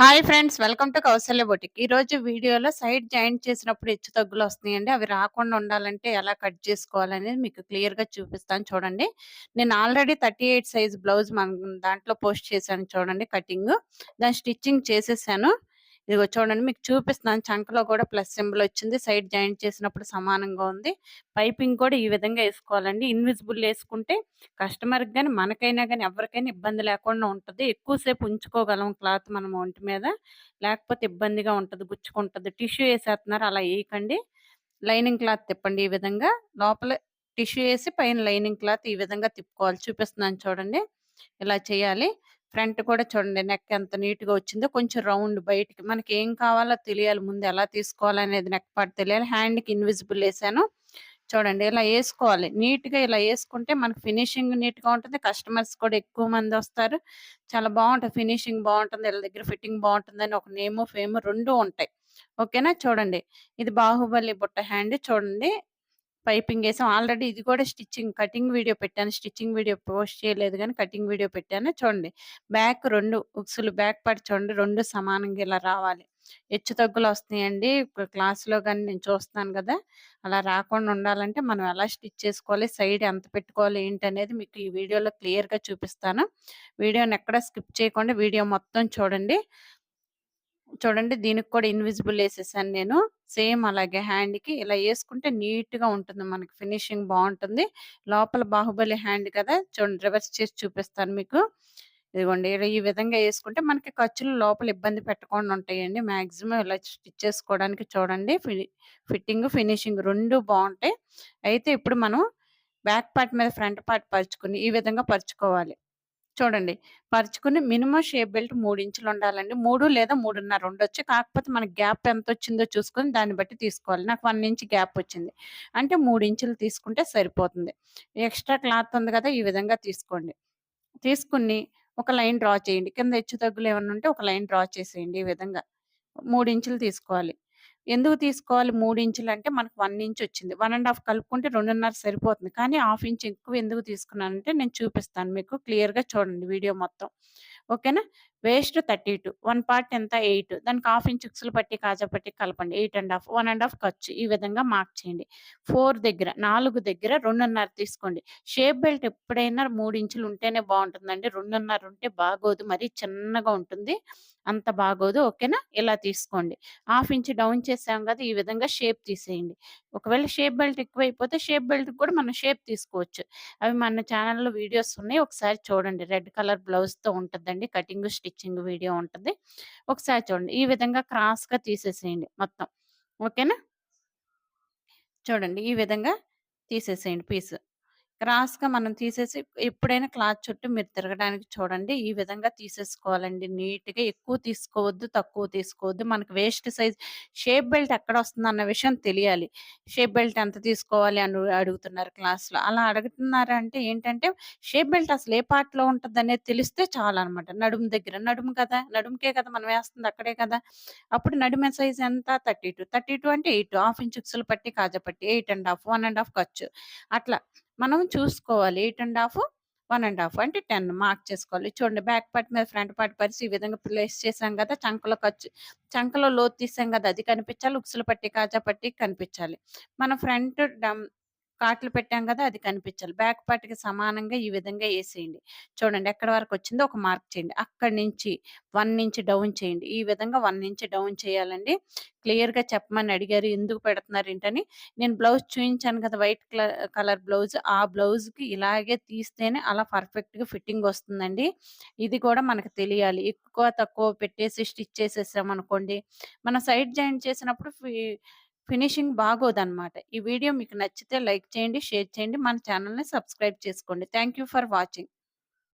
Hi friends welcome to Kausalya boutique ఈ రోజు వీడియోలో సైడ్ జాయింట్ చేసినప్పుడు హెచ్చు తగ్గులు వస్తున్నాయండి. అవి రాకుండా ఉండాలంటే ఎలా కట్ చేసుకోవాలనేది మీకు క్లియర్గా చూపిస్తాను చూడండి. నేను already thirty eight size blouse మన దాంట్లో పోస్ట్ చేశాను చూడండి కటింగ్ దాని స్టిచ్చింగ్ చేసేసాను. ఇదిగో చూడండి మీకు చూపిస్తున్నాను. చంకలో కూడా ప్లస్ సింబల్ వచ్చింది. సైడ్ జాయింట్ చేసినప్పుడు సమానంగా ఉంది. పైపింగ్ కూడా ఈ విధంగా వేసుకోవాలండి. ఇన్విజిబుల్ వేసుకుంటే కస్టమర్కి కానీ మనకైనా కానీ ఎవరికైనా ఇబ్బంది లేకుండా ఉంటుంది. ఎక్కువసేపు ఉంచుకోగలం క్లాత్ మనం ఒంటి మీద. లేకపోతే ఇబ్బందిగా ఉంటుంది గుచ్చుకుంటుంది. టిష్యూ వేసేస్తున్నారు అలా వేయకండి. లైనింగ్ క్లాత్ తిప్పండి ఈ విధంగా. లోపల టిష్యూ వేసి పైన లైనింగ్ క్లాత్ ఈ విధంగా తిప్పుకోవాలి. చూపిస్తున్నాను చూడండి. ఇలా చేయాలి. ఫ్రంట్ కూడా చూడండి నెక్ ఎంత నీట్గా వచ్చిందో కొంచెం రౌండ్ బయటికి. మనకి ఏం కావాలో తెలియాలి. ముందు ఎలా తీసుకోవాలనేది నెక్ పార్ట్ తెలియాలి. హ్యాండ్కి ఇన్విజిబుల్ వేసాను. చూడండి ఇలా వేసుకోవాలి. నీట్గా ఇలా వేసుకుంటే మనకి ఫినిషింగ్ నీట్గా ఉంటుంది. కస్టమర్స్ కూడా ఎక్కువ మంది వస్తారు. చాలా బాగుంటుంది. ఫినిషింగ్ బాగుంటుంది. వీళ్ళ దగ్గర ఫిట్టింగ్ బాగుంటుంది అని ఒక నేమ్ ఫేమ్ రెండు ఉంటాయి. ఓకేనా? చూడండి. ఇది బాహుబలి బుట్ట హ్యాండ్ చూడండి. పైపింగ్ వేసాం ఆల్రెడీ ఇది కూడా స్టిచ్చింగ్ కటింగ్ వీడియో పెట్టాను. స్టిచ్చింగ్ వీడియో పోస్ట్ చేయలేదు కానీ కటింగ్ వీడియో పెట్టాను. చూడండి బ్యాక్ రెండు ఉక్సులు బ్యాక్ పార్ట్ చూడండి రెండు సమానంగా ఇలా రావాలి. హెచ్చు తగ్గులు వస్తాయండి. క్లాస్లో కానీ నేను చూస్తున్నాను కదా అలా రాకుండా ఉండాలంటే మనం ఎలా స్టిచ్ చేసుకోవాలి సైడ్ ఎంత పెట్టుకోవాలి ఏంటి అనేది మీకు ఈ వీడియోలో క్లియర్గా చూపిస్తాను. వీడియోని ఎక్కడ స్కిప్ చేయకుండా వీడియో మొత్తం చూడండి. చూడండి దీనికి కూడా ఇన్విజిబుల్ వేసేసాను నేను. సేమ్ అలాగే హ్యాండ్కి ఇలా వేసుకుంటే నీట్గా ఉంటుంది మనకి. ఫినిషింగ్ బాగుంటుంది. లోపల బాహుబలి హ్యాండ్ కదా? చూడండి రివర్స్ చేసి చూపిస్తాను మీకు. ఇదిగోండి ఇలా ఈ విధంగా వేసుకుంటే మనకి ఖర్చులు లోపల ఇబ్బంది పెట్టకుండా ఉంటాయండి. మ్యాక్సిమం ఇలా స్టిచ్ చేసుకోవడానికి చూడండి. ఫిట్టింగ్ ఫినిషింగ్ రెండు బాగుంటాయి. అయితే ఇప్పుడు మనం బ్యాక్ పార్ట్ మీద ఫ్రంట్ పార్ట్ పరుచుకుని ఈ విధంగా పరుచుకోవాలి. చూడండి. పరుచుకుని మినిమం షేప్ బెల్ట్ మూడు ఇంచులు ఉండాలండి మూడు లేదా మూడున్నర ఉండొచ్చు. కాకపోతే మనకి గ్యాప్ ఎంత వచ్చిందో చూసుకొని దాన్ని బట్టి తీసుకోవాలి. నాకు వన్ ఇంచ్ గ్యాప్ వచ్చింది. అంటే మూడు ఇంచులు తీసుకుంటే సరిపోతుంది. ఎక్స్ట్రా క్లాత్ ఉంది కదా ఈ విధంగా తీసుకోండి. తీసుకుని ఒక లైన్ డ్రా చేయండి. కింద హెచ్చు తగ్గులు ఏమన్నా ఉంటే ఒక లైన్ డ్రా చేసేయండి ఈ విధంగా. మూడు ఇంచులు తీసుకోవాలి. ఎందుకు తీసుకోవాలి? మూడు ఇంచులు అంటే మనకు వన్ ఇంచ్ వచ్చింది. వన్ అండ్ హాఫ్ కలుపుకుంటే రెండున్నర సరిపోతుంది. కానీ హాఫ్ ఇంచ్ ఎక్కువ ఎందుకు తీసుకున్నానంటే నేను చూపిస్తాను మీకు క్లియర్గా చూడండి వీడియో మొత్తం. ఓకేనా? Waist thirty two one part ఎంత? ఎయిట్. దానికి హాఫ్ ఇంచ్ ఉక్సులు పట్టి కాజా పట్టి కలపండి. Eight and half one and half ఖర్చు. ఈ విధంగా మార్క్ చేయండి. ఫోర్ దగ్గర నాలుగు దగ్గర రెండున్నర తీసుకోండి. షేప్ బెల్ట్ ఎప్పుడైనా మూడు ఇంచులు ఉంటేనే బాగుంటుందండి. రెండున్నర ఉంటే బాగోదు. మరి చిన్నగా ఉంటుంది. అంత బాగోదు. ఓకేనా? ఇలా తీసుకోండి. హాఫ్ ఇంచ్ డౌన్ చేసాం కదా ఈ విధంగా షేప్ తీసేయండి. ఒకవేళ షేప్ బెల్ట్ ఎక్కువైపోతే షేప్ బెల్ట్ కూడా మనం షేప్ తీసుకోవచ్చు. అవి మన ఛానల్లో వీడియోస్ ఉన్నాయి. ఒకసారి చూడండి. రెడ్ కలర్ బ్లౌజ్తో ఉంటుందండి. కటింగ్ స్టిచ్చింగ్ వీడియో ఉంటుంది. ఒకసారి చూడండి. ఈ విధంగా క్రాస్గా తీసేసేయండి మొత్తం. ఓకేనా? చూడండి. ఈ విధంగా తీసేసేయండి పీస్. క్రాస్‌గా మనం తీసేసి ఎప్పుడైనా క్లాత్ చుట్టూ మీరు తిరగడానికి చూడండి. ఈ విధంగా తీసేసుకోవాలండి నీట్‌గా. ఎక్కువ తీసుకోవద్దు, తక్కువ తీసుకోవద్దు. మనకు వేస్ట్ సైజ్ షేప్ బెల్ట్ ఎక్కడ వస్తుందన్న విషయం తెలియాలి. షేప్ బెల్ట్ ఎంత తీసుకోవాలి అని అడుగుతున్నారు క్లాస్‌లో. అలా అడుగుతున్నారు అంటే ఏంటంటే షేప్ బెల్ట్ అసలు ఏ పార్ట్‌లో అనేది తెలిస్తే అనమాట నడుము దగ్గర. నడుము కదా! నడుముకే కదా మనం వేస్తుంది అక్కడే కదా! అప్పుడు నడుమ సైజ్ ఎంత 32. 32 అంటే ఎయిట్ హాఫ్ ఇంచ్ ఉక్సులు పట్టి, కాజా పట్టి 8 ½ 1 ½ ఖర్చు. అట్లా మనం చూసుకోవాలి. 8 ½ 1 ½ అంటే 10 మార్క్ చేసుకోవాలి. చూడండి బ్యాక్ పార్ట్ మీద ఫ్రంట్ పార్ట్ పరిచి ఈ విధంగా ప్లేస్ చేసాం కదా! చంకలో ఖర్చు చంకలో లోతు తీసాం కదా! అది కనిపించాలి. ఉక్సులు పట్టి, కాజా పట్టి కనిపించాలి. మన ఫ్రంట్ కాట్లు పెట్టాం కదా! అది కనిపించాలి. బ్యాక్ పార్ట్‌కి సమానంగా ఈ విధంగా వేసేయండి చూడండి ఎక్కడ వరకు వచ్చిందో ఒక మార్క్ చేయండి. అక్కడి నుంచి వన్ ఇంచ్ డౌన్ చేయండి. ఈ విధంగా వన్ ఇంచ్ డౌన్ చేయాలండి. క్లియర్‌గా చెప్పమని అడిగారు. ఎందుకు పెడుతున్నారు ఏంటని. నేను బ్లౌజ్ చూయించాను కదా! White colour blouse. ఆ బ్లౌజ్‌కి ఇలాగే తీస్తేనే అలా పర్ఫెక్ట్‌గా ఫిట్టింగ్ వస్తుందండి. ఇది కూడా మనకు తెలియాలి. ఎక్కువ తక్కువ పెట్టేసి స్టిచ్ చేసేసాం అనుకోండి మనం సైడ్ జాయింట్ చేసినప్పుడు ఫినిషింగ్ బాగోదన్నమాట ఈ వీడియో మీకు నచ్చితే లైక్ చేయండి, షేర్ చేయండి. మన ఛానల్ని సబ్స్క్రైబ్ చేసుకోండి. Thank you for watching.